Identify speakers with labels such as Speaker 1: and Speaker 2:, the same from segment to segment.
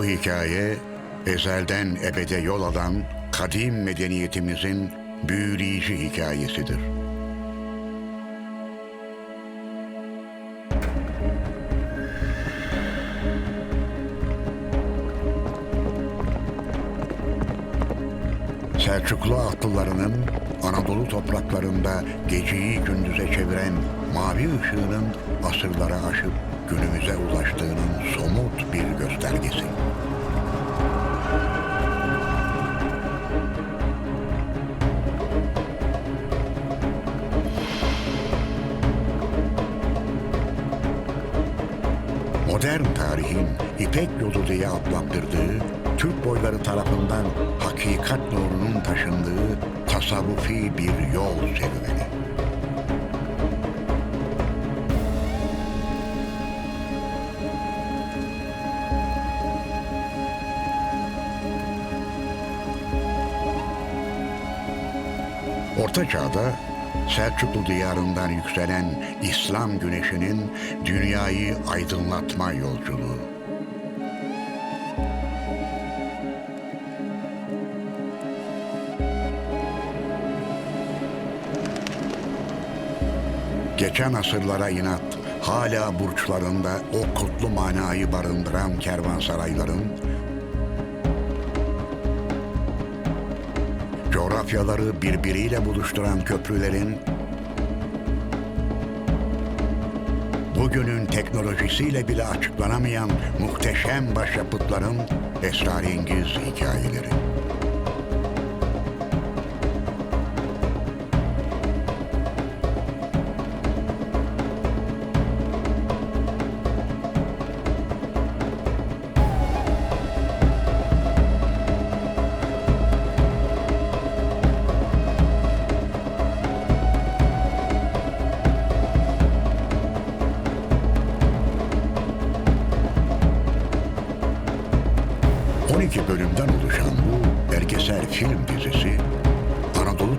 Speaker 1: Bu hikaye ezelden ebede yol alan kadim medeniyetimizin büyüleyici hikayesidir. Selçuklu atlılarının Anadolu topraklarında geceyi gündüze çeviren mavi ışığının asırlara aşıp günümüze ulaştığının somut bir göstergesi. Modern tarihin İpek yolu diye adlandırdığı, Türk boyları tarafından hakikat nurunun taşındığı tasavvufi bir yol serüveni. Orta Çağ'da Selçuklu diyarından yükselen İslam güneşinin dünyayı aydınlatma yolculuğu. Geçen asırlara inat, hala burçlarında o kutlu manayı barındıran kervansarayların, coğrafyaları birbiriyle buluşturan köprülerin, bugünün teknolojisiyle bile açıklanamayan muhteşem başyapıtların esrarengiz hikayeleri.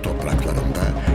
Speaker 1: Topraklarında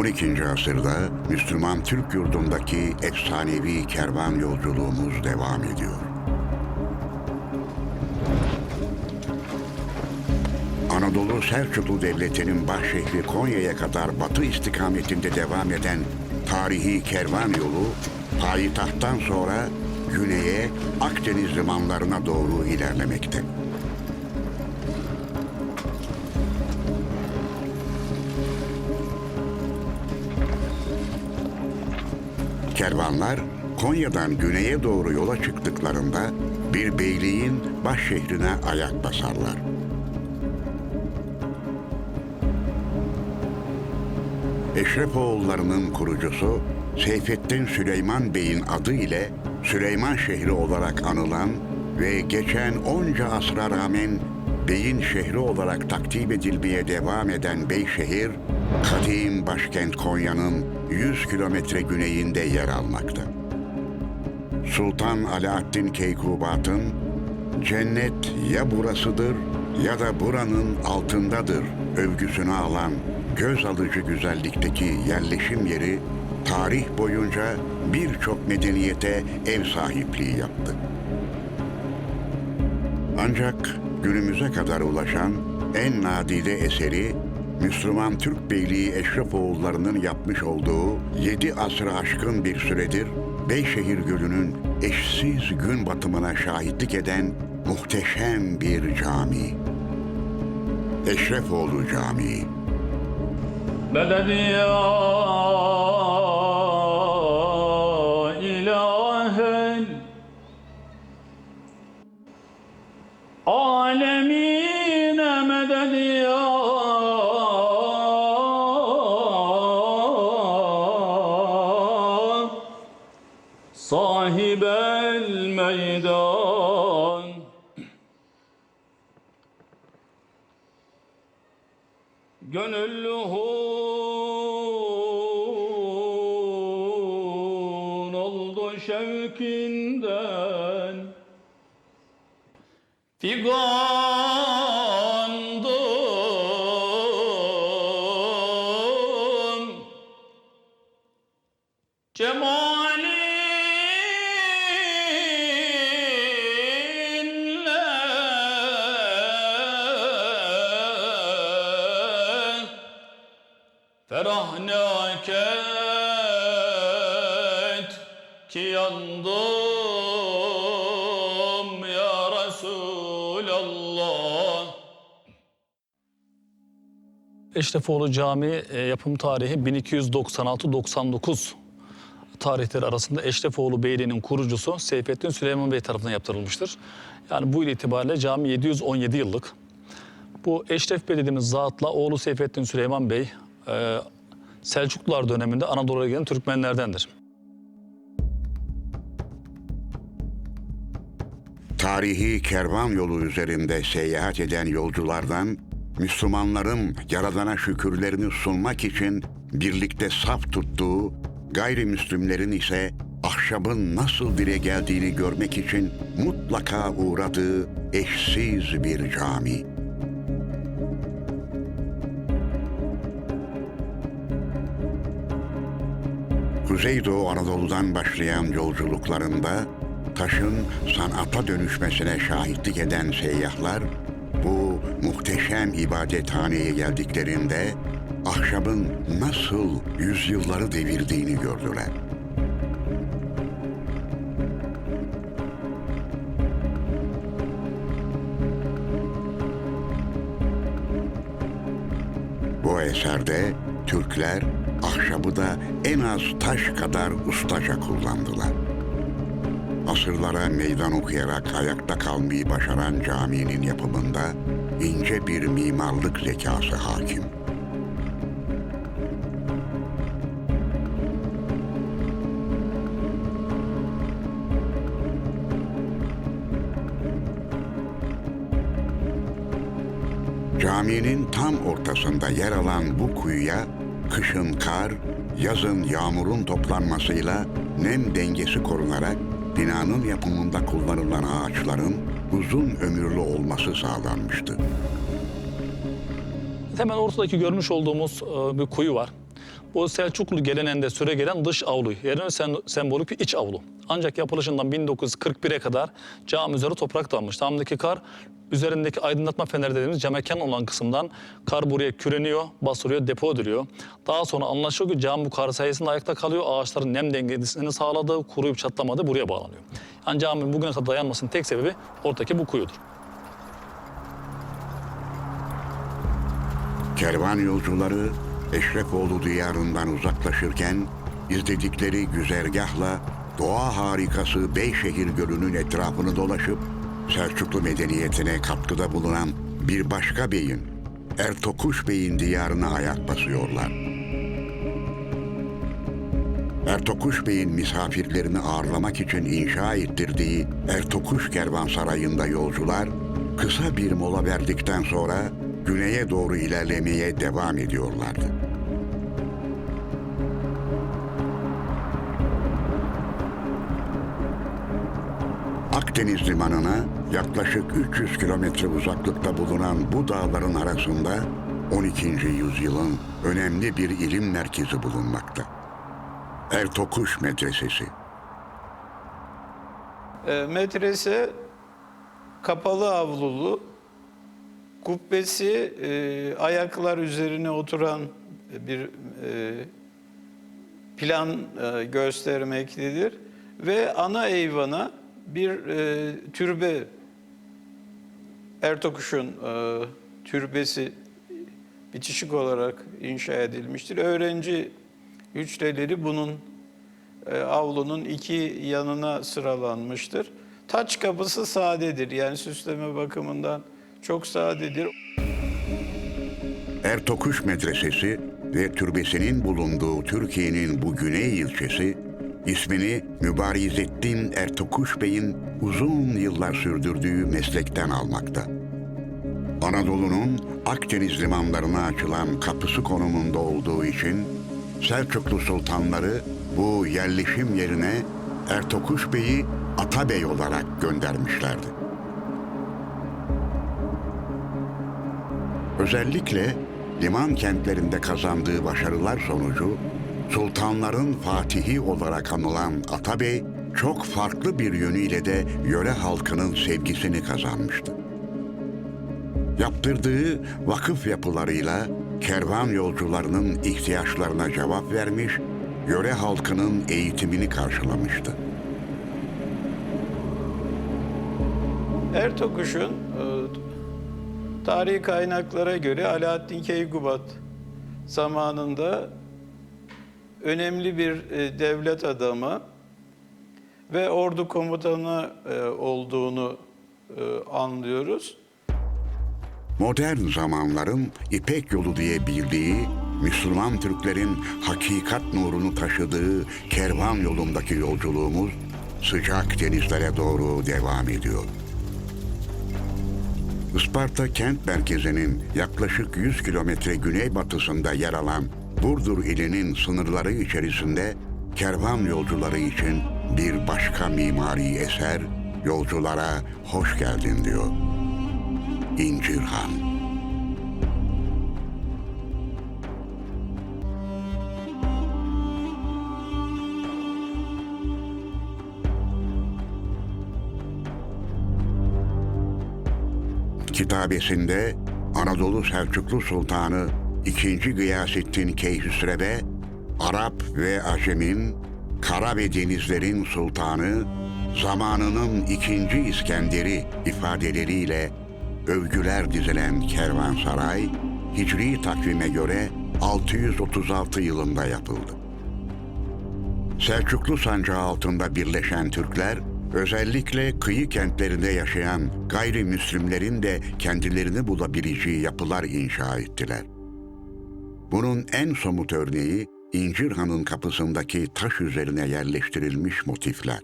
Speaker 1: ...12. asırda Müslüman Türk yurdundaki efsanevi kervan yolculuğumuz devam ediyor. Anadolu Selçuklu Devleti'nin başşehri Konya'ya kadar batı istikametinde devam eden tarihi kervan yolu payitahttan sonra güneye Akdeniz limanlarına doğru ilerlemekte. Kervanlar Konya'dan güneye doğru yola çıktıklarında bir beyliğin baş şehrine ayak basarlar. Eşrefoğullarının kurucusu Seyfettin Süleyman Bey'in adı ile Süleyman şehri olarak anılan ve geçen onca asra rağmen beyin şehri olarak takdim edilmeye devam eden Beyşehir, kadim başkent Konya'nın 100 kilometre güneyinde yer almakta. Sultan Alaaddin Keykubat'ın cennet ya burasıdır ya da buranın altındadır övgüsünü alan göz alıcı güzellikteki yerleşim yeri tarih boyunca birçok medeniyete ev sahipliği yaptı. Ancak günümüze kadar ulaşan en nadide eseri Müslüman Türk Beyliği Eşrefoğullarının yapmış olduğu 7 asrı aşkın bir süredir Beyşehir Gölü'nün eşsiz gün batımına şahitlik eden muhteşem bir cami. Eşrefoğlu Camii.
Speaker 2: Belediye şevkinden Figandım Eşrefoğlu Camii e, yapım tarihi 1296-99 tarihleri arasında Eşrefoğlu Beyliği'nin kurucusu Seyfettin Süleyman Bey tarafından yaptırılmıştır. Yani bu yıl itibariyle cami 717 yıllık. Bu Eşref Bey dediğimiz zatla oğlu Seyfettin Süleyman Bey e, Selçuklular döneminde Anadolu'ya gelen Türkmenlerdendir.
Speaker 1: Tarihi kervan yolu üzerinde seyahat eden yolculardan Müslümanların Yaradan'a şükürlerini sunmak için birlikte saf tuttuğu, gayrimüslimlerin ise ahşabın nasıl dile geldiğini görmek için mutlaka uğradığı eşsiz bir cami. Kuzeydoğu Anadolu'dan başlayan yolculuklarında taşın sanata dönüşmesine şahitlik eden seyyahlar bu muhteşem ibadethaneye geldiklerinde ahşabın nasıl yüzyılları devirdiğini gördüler. Bu eserde Türkler ahşabı da en az taş kadar ustaca kullandılar. Asırlara meydan okuyarak ayakta kalmayı başaran caminin yapımında ince bir mimarlık zekası hakim. Caminin tam ortasında yer alan bu kuyuya kışın kar, yazın yağmurun toplanmasıyla nem dengesi korunarak binanın yapımında kullanılan ağaçların uzun ömürlü olması sağlanmıştı.
Speaker 2: Hemen ortadaki görmüş olduğumuz e, bir kuyu var. Bu Selçuklu geleneğinde süre gelen dış avlu, yerine sembolik bir iç avlu. Ancak yapılışından 1941'e kadar cami üzeri toprak dammış. Damdaki kar üzerindeki aydınlatma feneri dediğimiz camekan olan kısımdan kar buraya küreniyor, basılıyor, depo ediliyor. Daha sonra anlaşılıyor ki cami bu kar sayesinde ayakta kalıyor. Ağaçların nem dengesini sağladığı, kuruyup çatlamadığı buraya bağlanıyor. Yani caminin bugüne kadar dayanmasının tek sebebi ortadaki bu kuyudur.
Speaker 1: Kervan yolcuları Eşrefoğlu diyarından uzaklaşırken izledikleri güzergahla doğa harikası Beyşehir Gölü'nün etrafını dolaşıp Selçuklu medeniyetine katkıda bulunan bir başka beyin, Ertokuş Bey'in diyarına ayak basıyorlar. Ertokuş Bey'in misafirlerini ağırlamak için inşa ettirdiği Ertokuş Kervansarayı'nda yolcular kısa bir mola verdikten sonra güneye doğru ilerlemeye devam ediyorlardı. Akdeniz limanına yaklaşık 300 kilometre uzaklıkta bulunan bu dağların arasında 12. yüzyılın önemli bir ilim merkezi bulunmakta. Ertokuş Medresesi.
Speaker 3: E, medrese kapalı avlulu Kubbesi e, ayaklar üzerine oturan bir e, plan e, göstermektedir ve ana eyvana bir e, türbe Ertokuş'un e, türbesi bitişik olarak inşa edilmiştir. Öğrenci hücreleri bunun e, avlunun iki yanına sıralanmıştır. Taç kapısı sadedir. Yani süsleme bakımından çok sadedir.
Speaker 1: Ertokuş Medresesi ve türbesinin bulunduğu Türkiye'nin bu güney ilçesi, ismini Mübarizettin Ertokuş Bey'in uzun yıllar sürdürdüğü meslekten almakta. Anadolu'nun Akdeniz limanlarına açılan kapısı konumunda olduğu için Selçuklu sultanları bu yerleşim yerine Ertokuş Bey'i Atabey olarak göndermişlerdi. Özellikle liman kentlerinde kazandığı başarılar sonucu sultanların fatihi olarak anılan Atabey çok farklı bir yönüyle de yöre halkının sevgisini kazanmıştı. Yaptırdığı vakıf yapılarıyla kervan yolcularının ihtiyaçlarına cevap vermiş, yöre halkının eğitimini karşılamıştı.
Speaker 3: Ertokuş'un e, tarihi kaynaklara göre Alaaddin Keykubat zamanında önemli bir e, devlet adamı ve ordu komutanı e, olduğunu e, anlıyoruz.
Speaker 1: Modern zamanların İpek yolu diye bildiği, Müslüman Türklerin hakikat nurunu taşıdığı kervan yolundaki yolculuğumuz sıcak denizlere doğru devam ediyor. Isparta kent merkezinin yaklaşık 100 kilometre güneybatısında yer alan Burdur ilinin sınırları içerisinde kervan yolcuları için bir başka mimari eser yolculara hoş geldin diyor. İncirhan. Kitabesinde Anadolu Selçuklu Sultanı 2. Gıyasettin Keyhüsrev'e Arap ve Acem'in, kara ve denizlerin sultanı, zamanının ikinci İskender'i ifadeleriyle övgüler dizilen kervansaray, Hicri takvime göre 636 yılında yapıldı. Selçuklu sancağı altında birleşen Türkler, özellikle kıyı kentlerinde yaşayan gayrimüslimlerin de kendilerini bulabileceği yapılar inşa ettiler. Bunun en somut örneği İncirhan'ın kapısındaki taş üzerine yerleştirilmiş motifler.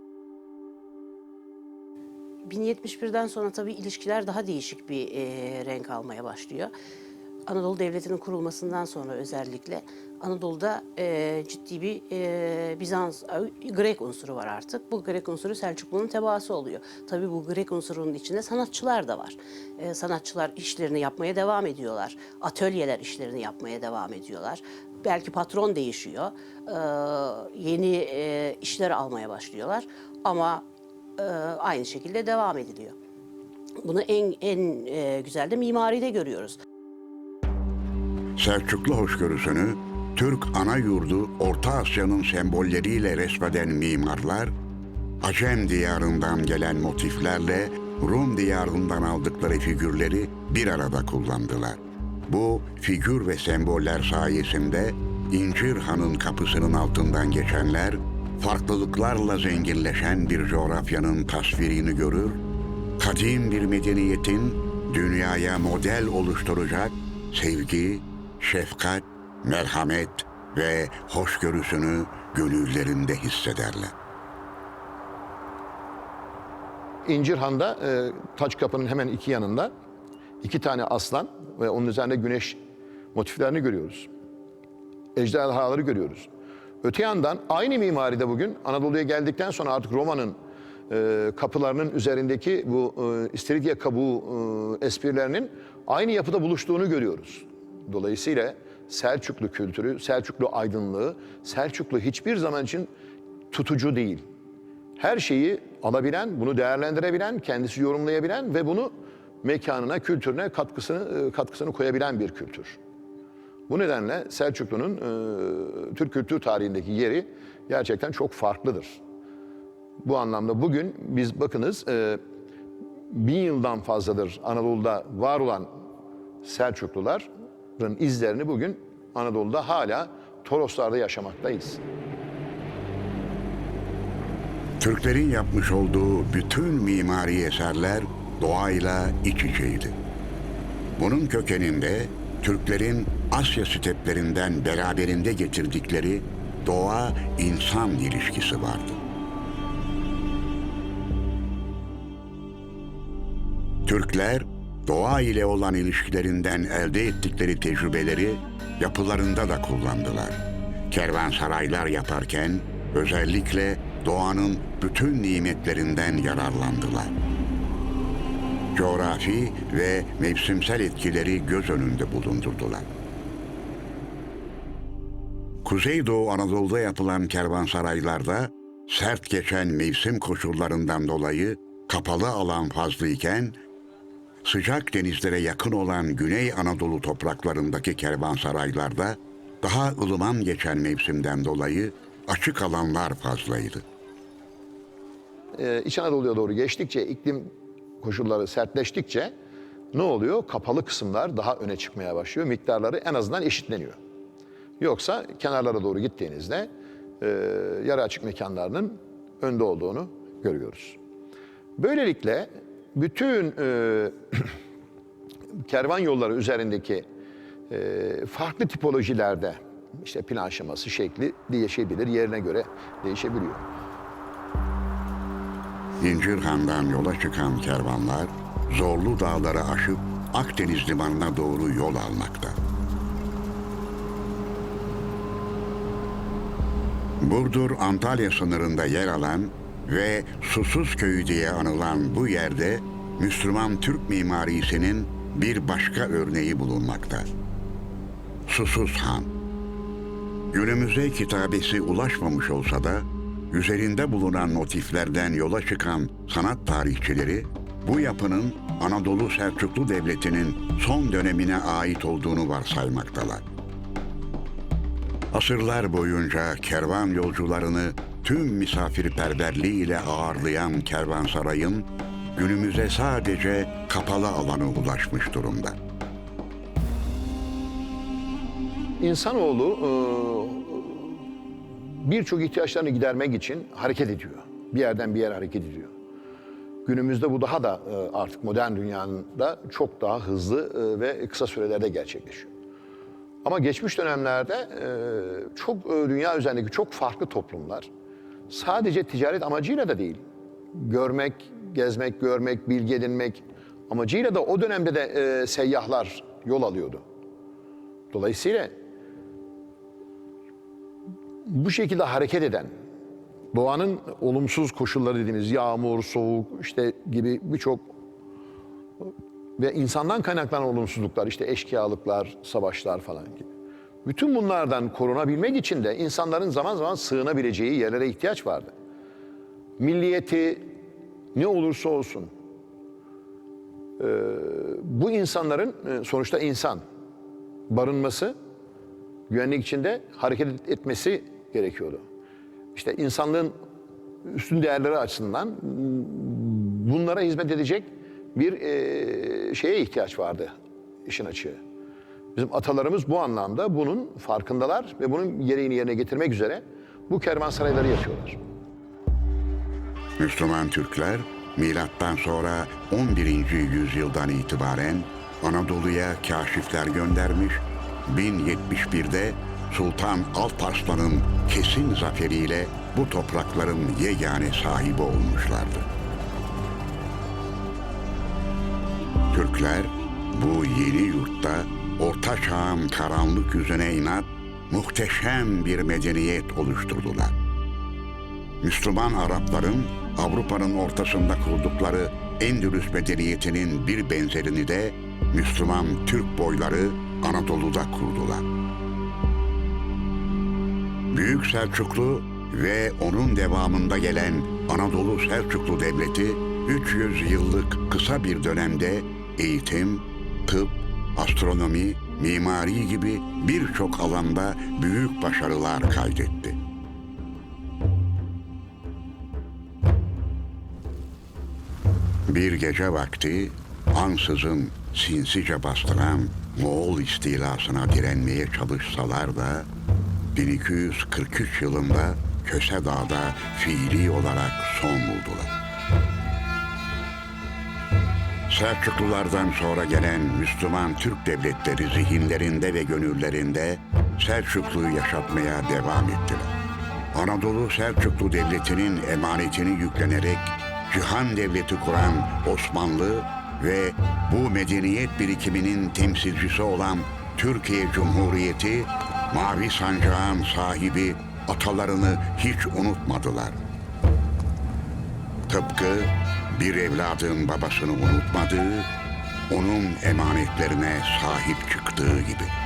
Speaker 4: 1071'den sonra tabii ilişkiler daha değişik bir e, renk almaya başlıyor. Anadolu Devleti'nin kurulmasından sonra özellikle Anadolu'da e, ciddi bir e, Bizans, Grek unsuru var artık. Bu Grek unsuru Selçuklu'nun tebaası oluyor. Tabii bu Grek unsurunun içinde sanatçılar da var. E, sanatçılar işlerini yapmaya devam ediyorlar. Atölyeler işlerini yapmaya devam ediyorlar. Belki patron değişiyor. E, yeni e, işler almaya başlıyorlar. Ama e, aynı şekilde devam ediliyor. Bunu en en e, güzel de mimaride görüyoruz.
Speaker 1: Selçuklu hoşgörüsünü Türk ana yurdu Orta Asya'nın sembolleriyle resmeden mimarlar, Acem diyarından gelen motiflerle Rum diyarından aldıkları figürleri bir arada kullandılar. Bu figür ve semboller sayesinde İncir Han'ın kapısının altından geçenler, farklılıklarla zenginleşen bir coğrafyanın tasvirini görür, kadim bir medeniyetin dünyaya model oluşturacak sevgi, şefkat, merhamet ve hoşgörüsünü gönüllerinde hissederler.
Speaker 5: İncirhan'da e, taç kapının hemen iki yanında iki tane aslan ve onun üzerinde güneş motiflerini görüyoruz. Ejderhaları görüyoruz. Öte yandan aynı mimaride bugün Anadolu'ya geldikten sonra artık Roma'nın e, kapılarının üzerindeki bu e, istiridye kabuğu e, esprilerinin aynı yapıda buluştuğunu görüyoruz. Dolayısıyla Selçuklu kültürü, Selçuklu aydınlığı, Selçuklu hiçbir zaman için tutucu değil her şeyi alabilen, bunu değerlendirebilen, kendisi yorumlayabilen ve bunu mekanına, kültürüne katkısını e, katkısını koyabilen bir kültür. Bu nedenle Selçuklu'nun e, Türk kültür tarihindeki yeri gerçekten çok farklıdır. Bu anlamda bugün biz bakınız e, bin yıldan fazladır Anadolu'da var olan Selçukluların izlerini bugün Anadolu'da hala Toroslarda yaşamaktayız.
Speaker 1: Türklerin yapmış olduğu bütün mimari eserler doğayla iç içeydi. Bunun kökeninde Türklerin Asya steplerinden beraberinde getirdikleri doğa-insan ilişkisi vardı. Türkler doğa ile olan ilişkilerinden elde ettikleri tecrübeleri yapılarında da kullandılar. Kervansaraylar yaparken özellikle doğanın bütün nimetlerinden yararlandılar. Coğrafi ve mevsimsel etkileri göz önünde bulundurdular. Kuzeydoğu Anadolu'da yapılan kervansaraylarda sert geçen mevsim koşullarından dolayı kapalı alan fazlayken sıcak denizlere yakın olan Güney Anadolu topraklarındaki kervansaraylarda daha ılıman geçen mevsimden dolayı açık alanlar fazlaydı.
Speaker 5: Ee, İç Anadolu'ya doğru geçtikçe, iklim koşulları sertleştikçe ne oluyor? Kapalı kısımlar daha öne çıkmaya başlıyor. Miktarları en azından eşitleniyor. Yoksa kenarlara doğru gittiğinizde e, yarı açık mekanlarının önde olduğunu görüyoruz. Böylelikle bütün e, kervan yolları üzerindeki e, farklı tipolojilerde işte plan aşaması şekli değişebilir, yerine göre değişebiliyor.
Speaker 1: İncirhan'dan yola çıkan kervanlar zorlu dağları aşıp Akdeniz limanına doğru yol almakta. Burdur Antalya sınırında yer alan ve Susuz Köyü diye anılan bu yerde Müslüman Türk mimarisinin bir başka örneği bulunmakta. Susuz Han. Günümüze kitabesi ulaşmamış olsa da üzerinde bulunan motiflerden yola çıkan sanat tarihçileri bu yapının Anadolu Selçuklu Devleti'nin son dönemine ait olduğunu varsaymaktalar. Asırlar boyunca kervan yolcularını tüm misafirperverliğiyle ağırlayan kervansarayın günümüze sadece kapalı alanı ulaşmış durumda.
Speaker 5: İnsanoğlu e, birçok ihtiyaçlarını gidermek için hareket ediyor. Bir yerden bir yere hareket ediyor. Günümüzde bu daha da e, artık modern dünyanın da çok daha hızlı e, ve kısa sürelerde gerçekleşiyor. Ama geçmiş dönemlerde çok dünya üzerindeki çok farklı toplumlar sadece ticaret amacıyla da değil, görmek, gezmek, görmek, bilgi edinmek amacıyla da o dönemde de e, seyyahlar yol alıyordu. Dolayısıyla bu şekilde hareket eden, doğanın olumsuz koşulları dediğimiz yağmur, soğuk işte gibi birçok ve insandan kaynaklanan olumsuzluklar işte eşkıyalıklar, savaşlar falan gibi. Bütün bunlardan korunabilmek için de insanların zaman zaman sığınabileceği yerlere ihtiyaç vardı. Milliyeti ne olursa olsun e, bu insanların e, sonuçta insan barınması, güvenlik içinde hareket etmesi gerekiyordu. İşte insanlığın üstün değerleri açısından bunlara hizmet edecek bir e, şeye ihtiyaç vardı işin açığı. Bizim atalarımız bu anlamda bunun farkındalar ve bunun gereğini yerine getirmek üzere bu kervansarayları yapıyorlar.
Speaker 1: Müslüman Türkler milattan sonra 11. yüzyıldan itibaren Anadolu'ya kaşifler göndermiş, 1071'de Sultan Alparslan'ın kesin zaferiyle bu toprakların yegane sahibi olmuşlardı. Türkler bu yeni yurtta Orta Çağ'ın karanlık yüzüne inat muhteşem bir medeniyet oluşturdular. Müslüman Arapların Avrupa'nın ortasında kurdukları Endülüs medeniyetinin bir benzerini de Müslüman Türk boyları Anadolu'da kurdular. Büyük Selçuklu ve onun devamında gelen Anadolu Selçuklu Devleti 300 yıllık kısa bir dönemde eğitim, tıp, astronomi, mimari gibi birçok alanda büyük başarılar kaydetti. Bir gece vakti ansızın sinsice bastıran Moğol istilasına direnmeye çalışsalar da 1243 yılında Köse Dağı'da fiili olarak son buldular. Selçuklulardan sonra gelen Müslüman Türk devletleri zihinlerinde ve gönüllerinde Selçuklu'yu yaşatmaya devam ettiler. Anadolu Selçuklu Devleti'nin emanetini yüklenerek cihan devleti kuran Osmanlı ve bu medeniyet birikiminin temsilcisi olan Türkiye Cumhuriyeti, Mavi Sancağın sahibi atalarını hiç unutmadılar. Tıpkı bir evladın babasını unutmadığı, onun emanetlerine sahip çıktığı gibi.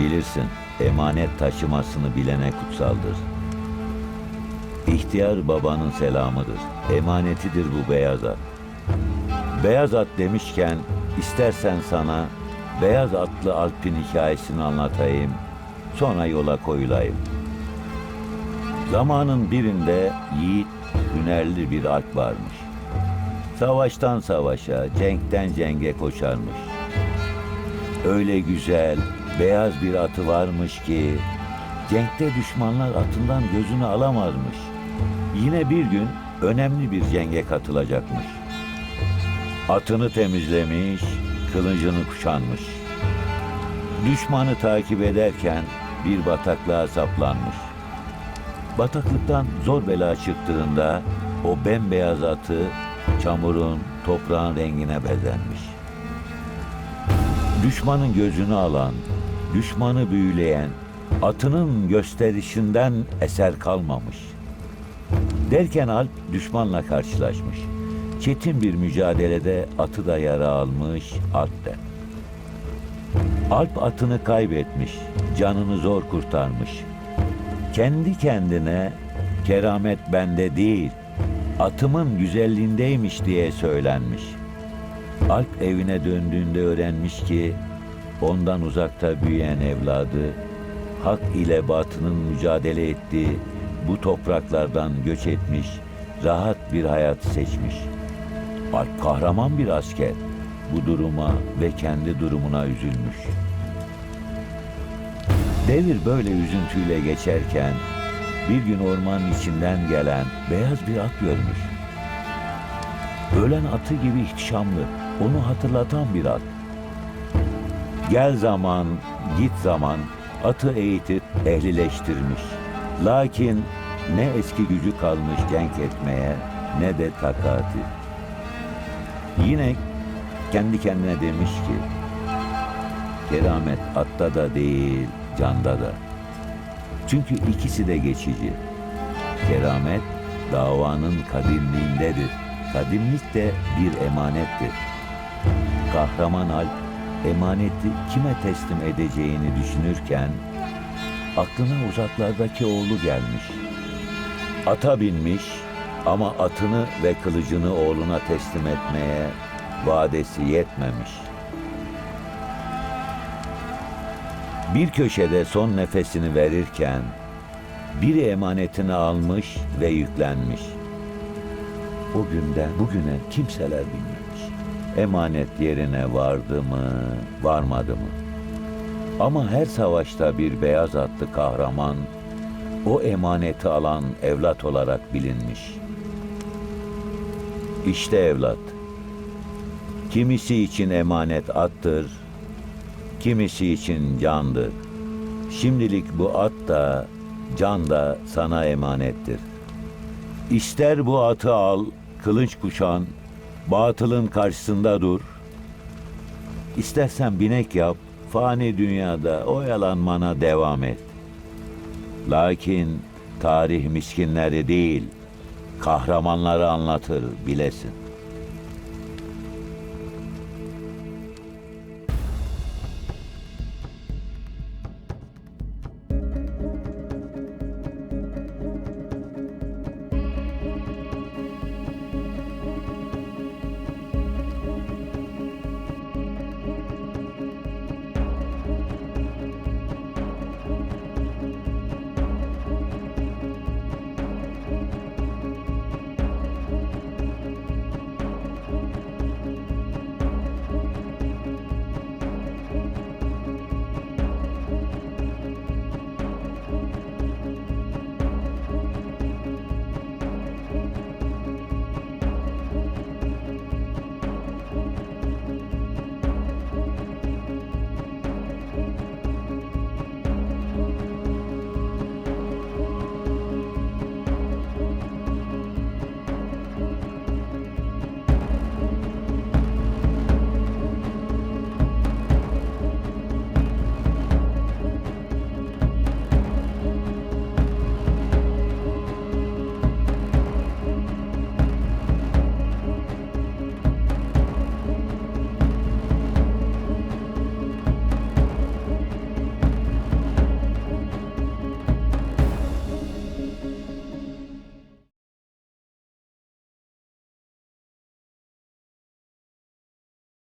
Speaker 6: Bilirsin, emanet taşımasını bilene kutsaldır. İhtiyar babanın selamıdır. Emanetidir bu beyaz at. Beyaz at demişken istersen sana beyaz atlı Alp'in hikayesini anlatayım. Sonra yola koyulayım. Zamanın birinde yiğit, hünerli bir Alp varmış. Savaştan savaşa, cenkten cenge koşarmış. Öyle güzel, beyaz bir atı varmış ki cenkte düşmanlar atından gözünü alamazmış. Yine bir gün önemli bir cenge katılacakmış. Atını temizlemiş, kılıcını kuşanmış. Düşmanı takip ederken bir bataklığa saplanmış. Bataklıktan zor bela çıktığında o bembeyaz atı çamurun, toprağın rengine bezenmiş. Düşmanın gözünü alan, düşmanı büyüleyen, atının gösterişinden eser kalmamış. Derken Alp düşmanla karşılaşmış. Çetin bir mücadelede atı da yara almış Alp'ten. Alp atını kaybetmiş, canını zor kurtarmış. Kendi kendine keramet bende değil, atımın güzelliğindeymiş diye söylenmiş. Alp evine döndüğünde öğrenmiş ki ondan uzakta büyüyen evladı hak ile batının mücadele ettiği bu topraklardan göç etmiş, rahat bir hayat seçmiş. Alp kahraman bir asker. Bu duruma ve kendi durumuna üzülmüş. Devir böyle üzüntüyle geçerken bir gün ormanın içinden gelen beyaz bir at görmüş. Ölen atı gibi ihtişamlı, onu hatırlatan bir at. Gel zaman, git zaman atı eğitip ehlileştirmiş. Lakin ne eski gücü kalmış cenk etmeye ne de takati. Yine kendi kendine demiş ki, keramet atta da değil, canda da. Çünkü ikisi de geçici. Keramet davanın kadimliğindedir. Kadimlik de bir emanettir. Kahraman Alp emaneti kime teslim edeceğini düşünürken aklına uzaklardaki oğlu gelmiş. Ata binmiş, Ama atını ve kılıcını oğluna teslim etmeye vadesi yetmemiş. Bir köşede son nefesini verirken bir emanetini almış ve yüklenmiş. O günden bugüne kimseler bilmemiş. Emanet yerine vardı mı, varmadı mı? Ama her savaşta bir beyaz atlı kahraman o emaneti alan evlat olarak bilinmiş. İşte evlat. Kimisi için emanet attır, kimisi için candır. Şimdilik bu at da can da sana emanettir. İster bu atı al, kılıç kuşan, batılın karşısında dur. İstersen binek yap, fani dünyada oyalanmana devam et. Lakin tarih miskinleri değil, kahramanları anlatır bilesin.